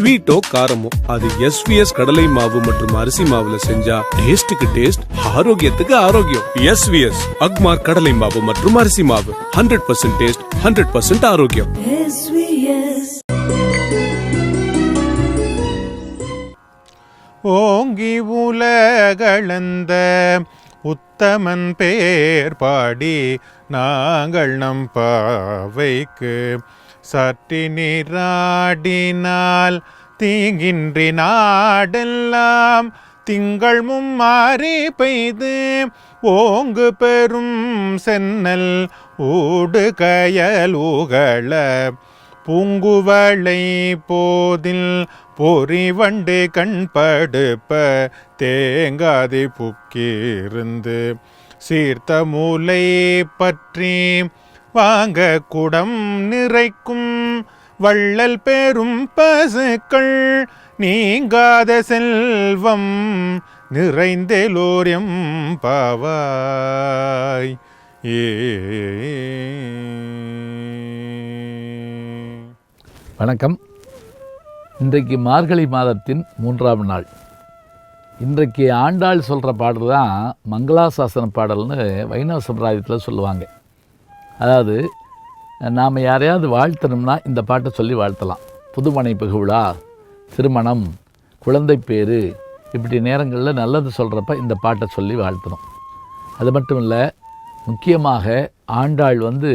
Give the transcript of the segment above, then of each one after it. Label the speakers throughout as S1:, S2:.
S1: ஸ்வீட்டோ காரமோ அது எஸ்விஎஸ் கடலை மாவு மற்றும் அரிசி மாவுல செஞ்சா டேஸ்டுக்கு டேஸ்ட் ஆரோக்கியத்துக்கு ஆரோக்கியம். எஸ்விஎஸ் அக்மார் கடலை மாவு மற்றும் அரிசி மாவு. Hundred percent taste hundred percent ஆரோக்கியம்.
S2: ஓங்கி உலகளந்த உத்தமன் பேர் பாடி நாங்கள் நம் பாவைக்கு சற்றி நீராடினால் தீங்கின்றி நாடெல்லாம் திங்கள் மும்மாறி பெய்து. ஓங்கு பெரும் சென்னல் ஊடு கயலூகள பூங்குவளை போதில் பொறிவண்டு கண்படுப்ப தேங்காதி புக்கியிருந்து சீர்த்த மூலை பற்றி வாங்க குடம் நிறைக்கும் வள்ளல் பெரும் பசுக்கள் நீங்காத செல்வம் நிறைந்தேலோரியம் பாவாய் ஏ.
S3: வணக்கம். இன்றைக்கு மார்கழி மாதத்தின் மூன்றாம் நாள். இன்றைக்கு ஆண்டாள் சொல்கிற பாடல் தான் மங்களாசாசன பாடல்னு வைணவ சம்பிரதாயத்தில் சொல்லுவாங்க. அதாவது நாம் யாரையாவது வாழ்த்தணும்னா இந்த பாட்டை சொல்லி வாழ்த்தலாம். புதுமனை புகுவிழா திருமணம் குழந்தை பேர் இப்படி நேரங்களில் நல்லது சொல்கிறப்ப இந்த பாட்டை சொல்லி வாழ்த்தணும். அது மட்டும் இல்லை முக்கியமாக ஆண்டாள் வந்து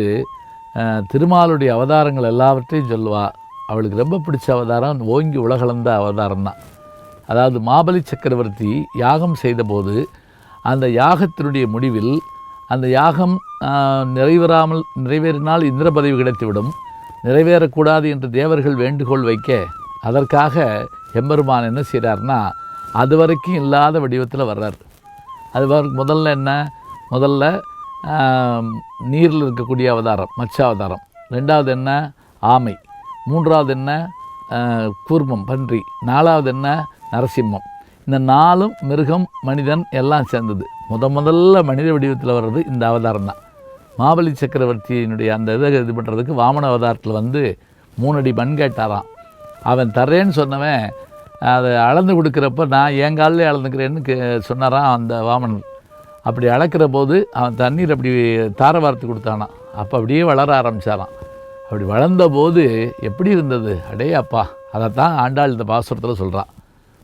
S3: திருமாலுடைய அவதாரங்கள் எல்லாவற்றையும் சொல்லுவா. அவளுக்கு ரொம்ப பிடிச்ச அவதாரம் ஓங்கி உலகளந்த அவதாரம் தான் அதாவது மாபலி சக்கரவர்த்தி யாகம் செய்தபோது அந்த யாகத்தினுடைய முடிவில் அந்த யாகம் நிறைவேறாமல் நிறைவேறினால் இந்திர பதவி கிடைத்துவிடும். நிறைவேறக்கூடாது என்று தேவர்கள் வேண்டுகோள் வைக்க அதற்காக எம்பெருமான் என்ன செய்கிறார்னா அது வரைக்கும் இல்லாத வடிவத்தில் வர்றார். அது முதல்ல என்ன? முதல்ல நீரில் இருக்கக்கூடிய அவதாரம் மச்ச அவதாரம். ரெண்டாவது என்ன? ஆமை. மூன்றாவது என்ன? கூர்மம் பன்றி. நாலாவது என்ன? நரசிம்மம். இந்த நாலும் மிருகம் மனிதன் எல்லாம் சேர்ந்தது. முத முதல்ல மனித வடிவத்தில் வர்றது இந்த அவதாரம் தான். மாபலி சக்கரவர்த்தியினுடைய அந்த இதை இது பண்ணுறதுக்கு வாமன அவதாரத்தில் வந்து மூணடி மண் கேட்டாராம். அவன் தர்றேன்னு சொன்னவன் அதை அளந்து கொடுக்குறப்ப நான் என் காலில் அளந்துக்கிறேன்னு கே சொன்னாராம் அந்த வாமனன். அப்படி அளக்கிற போது அவன் தண்ணீர் அப்படி தார வார்த்து கொடுத்தானான் அப்போ அப்படியே வளர ஆரம்பிச்சாராம். அப்படி வளர்ந்த போது எப்படி இருந்தது? அடே அப்பா அதைத்தான் ஆண்டாள் இந்த பாசுரத்தில் சொல்கிறான்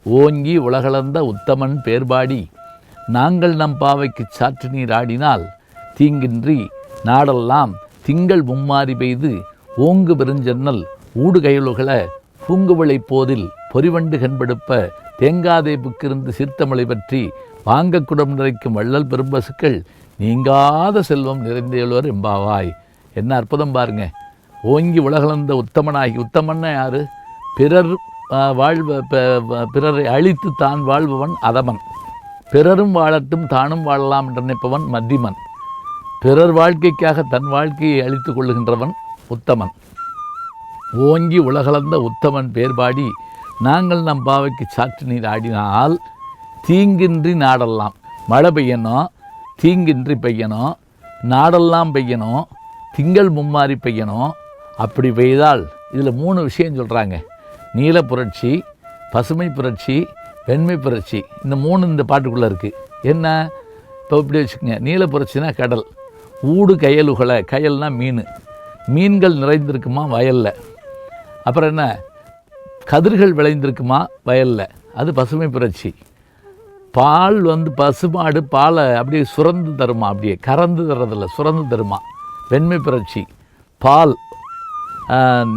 S3: ஓங்கி உலகளந்த உத்தமன் பேர்பாடி நாங்கள் நம் பாவைக்கு சாற்று நீர் ஆடினால் தீங்கின்றி நாடெல்லாம் திங்கள் மும்மாறி பெய்து ஓங்கு பெருஞ்சன்னல் ஊடு கயலுகள பூங்குவளை போதில் பொறிவண்டு கண்படுப்ப தேங்காதே புக்கிருந்து சீர்த்தமலை பற்றி வாங்கக்குடம் நிறைக்கும் வள்ளல் பெரும்பசுக்கள் நீங்காத செல்வம் நிறைந்தேழுவர் எம்பாவாய். என்ன அற்புதம் பாருங்க. ஓங்கி உலகளந்த உத்தமனாகி உத்தமன்னா யாரு? பிறர் வாழ்வ பிறரை அழித்து தான் வாழ்பவன் அதமன். பிறரும் வாழட்டும் தானும் வாழலாம் என்று நினைப்பவன் மத்திமன். பிறர் வாழ்க்கைக்காக தன் வாழ்க்கையை அழித்து கொள்ளுகின்றவன் உத்தமன். ஓங்கி உலகளந்த உத்தமன் பேர்பாடி நாங்கள் நம் பாவைக்கு சாற்று நீர் ஆடினால் தீங்கின்றி நாடெல்லாம் மழை பெய்யணும் தீங்கின்றி பெய்யணும் நாடெல்லாம் பெய்யணும் திங்கள் மும்மாறி பெய்யணும் அப்படி பெய்தால் இதில் மூணு விஷயம் சொல்கிறாங்க நீல புரட்சி பசுமை புரட்சி வெண்மை புரட்சி. இந்த மூணு இந்த பாட்டுக்குள்ளே இருக்குது என்ன? இப்போ இப்படி வச்சுக்கோங்க. நீல புரட்சினா கடல். ஊடு கயலுகளை கயல்னால் மீன். மீன்கள் நிறைந்திருக்குமா? வயலில். அப்புறம் என்ன? கதிர்கள் விளைந்திருக்குமா? வயலில். அது பசுமை புரட்சி. பால் வந்து பசுமாடு பாலை அப்படியே சுரந்து தருமா? அப்படியே கறந்து தர்றதில்ல. சுரந்து தருமா? வெண்மை புரட்சி. பால்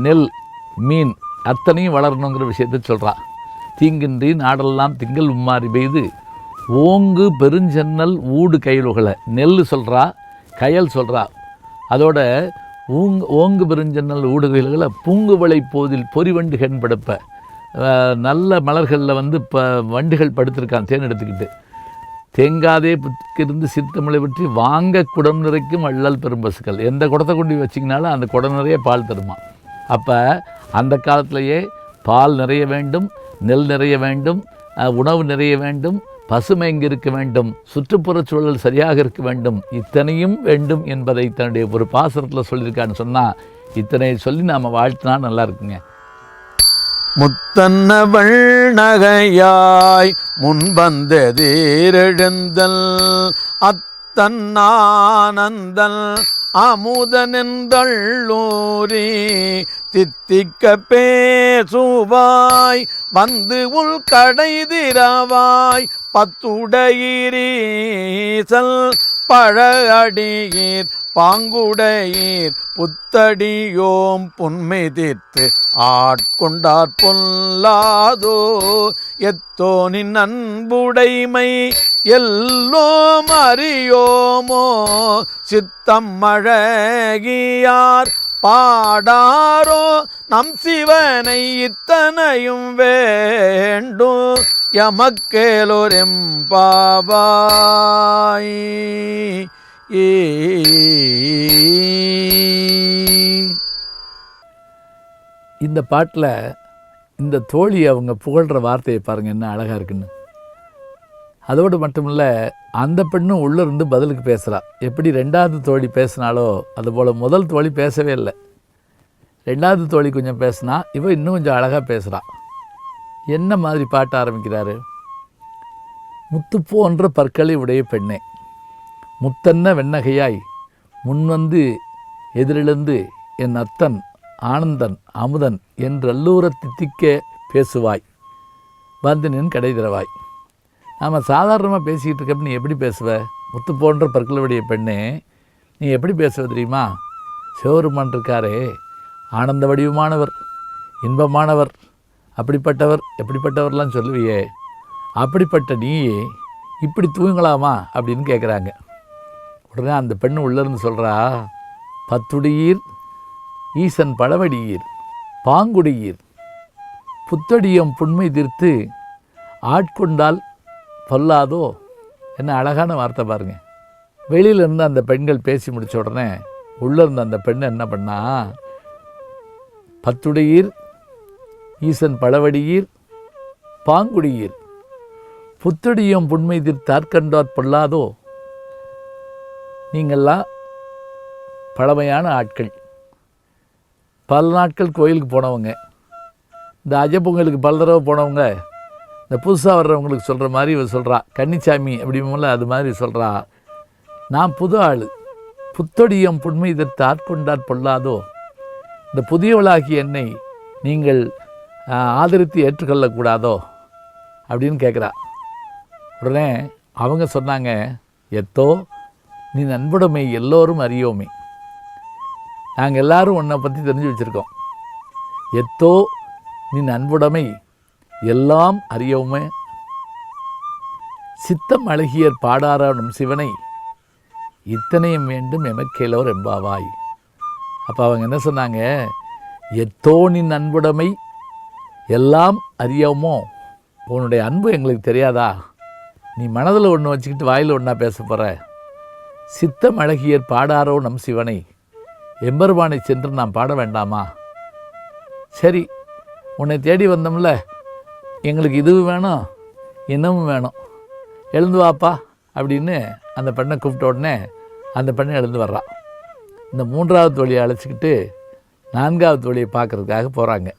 S3: நெல் மீன் அத்தனையும் வளரணுங்கிற விஷயத்தை சொல்கிறான் தீங்கின்றி நாடெல்லாம் திங்கள் உம்மாறி பெய்து ஓங்கு பெருஞ்சன்னல் ஊடு கயலுகளை நெல் சொல்கிறா கயல் சொல்கிறா அதோட ஊங் ஓங்கு பெருஞ்சன்னல் ஊடு கயல்களை பூங்குவளை போதில் பொறிவண்டு கண்படுப்ப அஹ், நல்ல மலர்களில் வந்து இப்போ வண்டுகள் படுத்திருக்கான் தேன் எடுத்துக்கிட்டு. தேங்காதே புத்திருந்து சித்தமிழை பற்றி வாங்க குடம் நிறைக்கும் வள்ளல் பெரும்பசுக்கள் எந்த குடத்தை கொண்டு வச்சிங்கனாலும் அந்த குடம் நிறைய பால் தருமா. அப்போ அந்த காலத்திலேயே பால் நிறைய வேண்டும். நெல் நிறைய வேண்டும் உணவு நிறைய வேண்டும் பசுமை இங்கு இருக்க வேண்டும் சுற்றுப்புறச் சூழல் சரியாக இருக்க வேண்டும் இத்தனையும் வேண்டும் என்பதை தன்னுடைய ஒரு பாசனத்தில் சொல்லியிருக்கான்னு சொன்னால் இத்தனை சொல்லி நாம் வாழ்த்தினா நல்லா இருக்குங்க.
S4: முத்தன்னவள் நகையாய் முன்வந்ததேரெழுந்தல் தன்னானந்தல் அமுதனெந்தள்ளூரி தித்திக்க பேசுவாய் வந்து உள் கடைதிரவாய் பத்துடையீசல் பழஅடியீர் பாங்குடையீர் புத்தடியோம் புன்மிதித்து ஆட்கொண்டார் பொல்லாதோ எத்தோனின் அன்புடைமை எல்லோம் அறியோமோ சித்தம் அழகியார் பாடாரோ நம் சிவனை இத்தனையும் வேண்டும் எமக்கேலோரெம் பாவாய் ஏ
S3: இந்த பாட்டில் இந்த தோழி அவங்க புகழ்கிற வார்த்தையை பாருங்கள் என்ன அழகாக இருக்குன்னு. அதோடு மட்டும் இல்லை அந்த பெண்ணும் உள்ளே இருந்து பதிலுக்கு பேசுகிறாள் எப்படி ரெண்டாவது தோழி பேசினாலோ அதுபோல் முதல் தோழி பேசவே இல்லை. ரெண்டாவது தோழி கொஞ்சம் பேசினா இவன் இன்னும் கொஞ்சம் அழகாக பேசுகிறான் என்ன மாதிரி பாட்ட ஆரம்பிக்கிறாரு? முத்து போன்ற பற்களை உடைய பெண்ணே முத்தன்ன வெண்ணகையாய் முன்வந்து எதிரிலிருந்து என் அத்தன் ஆனந்தன் அமுதன் என்றல்லூர தித்திக்க பேசுவாய். வந்து நின் கடை திறவாய் நாம் சாதாரணமாக பேசிக்கிட்டு இருக்கப்ப நீ எப்படி பேசுவ? முத்து போன்ற பற்களுடைய பெண்ணே நீ எப்படி பேசுவ தெரியுமா? சிவருமான் இருக்காரே ஆனந்த வடிவமானவர் இன்பமானவர் அப்படிப்பட்டவர் எப்படிப்பட்டவர்லாம் சொல்லுவியே அப்படிப்பட்ட நீ இப்படி தூங்கலாமா? அப்படின்னு கேட்குறாங்க உடனே அந்த பெண் உள்ளேருந்து சொல்கிறா பத்துடியீர் ஈசன் பழவடியீர் பாங்குடியீர் புத்தடியம் புண்மை தீர்த்து ஆட்கொண்டால் பொல்லாதோ? என்ன அழகான வார்த்தை பாருங்கள் வெளியிலேருந்து அந்த பெண்கள் பேசி முடித்த உடனே உள்ளே இருந்த அந்த பெண் என்ன பண்ணா பத்துடையீர் ஈசன் பழவடியீர் பாங்குடியீர் புத்தடியம் புண்மை தீர்த்தாற்கண்டாற் பொல்லாதோ? நீங்கள்லாம் பழமையான ஆட்கள். பல நாட்கள் கோயிலுக்கு போனவங்க. இந்த அஜப்பொங்கலுக்கு பல தடவை போனவங்க. இந்த புதுசாக வர்றவங்களுக்கு சொல்கிற மாதிரி இவ சொல்கிறா கன்னிச்சாமி அப்படிங்கும்போது அது மாதிரி சொல்கிறா நான் புது ஆள். புத்தொடியம் புண்மை இதற்கு ஆட்கொண்டார் பொல்லாதோ? இந்த புதியவளாகிய என்னை நீங்கள் ஆதரித்து ஏற்றுக்கொள்ளக்கூடாதோ? அப்படின்னு கேட்குறா உடனே அவங்க சொன்னாங்க எத்தோ நீ நண்புடைமை எல்லோரும் அறியோமே. நாங்கள் எல்லாரும் உன்னை பற்றி தெரிஞ்சு வச்சுருக்கோம். எத்தோ நீ நண்புடைமை எல்லாம் அறியவுமே. சித்தம் அழகியர் பாடாரானும் சிவனை இத்தனையும் வேண்டும் எமக்கேலவர் எம்பாவாய் அப்போ அவங்க என்ன சொன்னாங்க? எத்தோனின் அன்புடைமை எல்லாம் அறியவுமோ? உன்னுடைய அன்பு எங்களுக்கு தெரியாதா? நீ மனதில் ஒன்று வச்சுக்கிட்டு வாயில் ஒன்றா பேச போகிற சித்தம் அழகியர் பாடாரோ நம் சிவனை எம்பெருமானை சென்று நாம் பாட வேண்டாமா? சரி உன்னை தேடி வந்தோம்ல. எங்களுக்கு இதுவும் வேணும் இன்னமும் வேணும். எழுந்து வாப்பா அப்படின்னு அந்த பெண்ணை கூப்பிட்ட உடனே அந்த பெண்ணை எழுந்து வர்றான் இந்த மூன்றாவது தோழியை அழைச்சிக்கிட்டு நான்காவது தோழியை பார்க்கறதுக்காக போகிறாங்க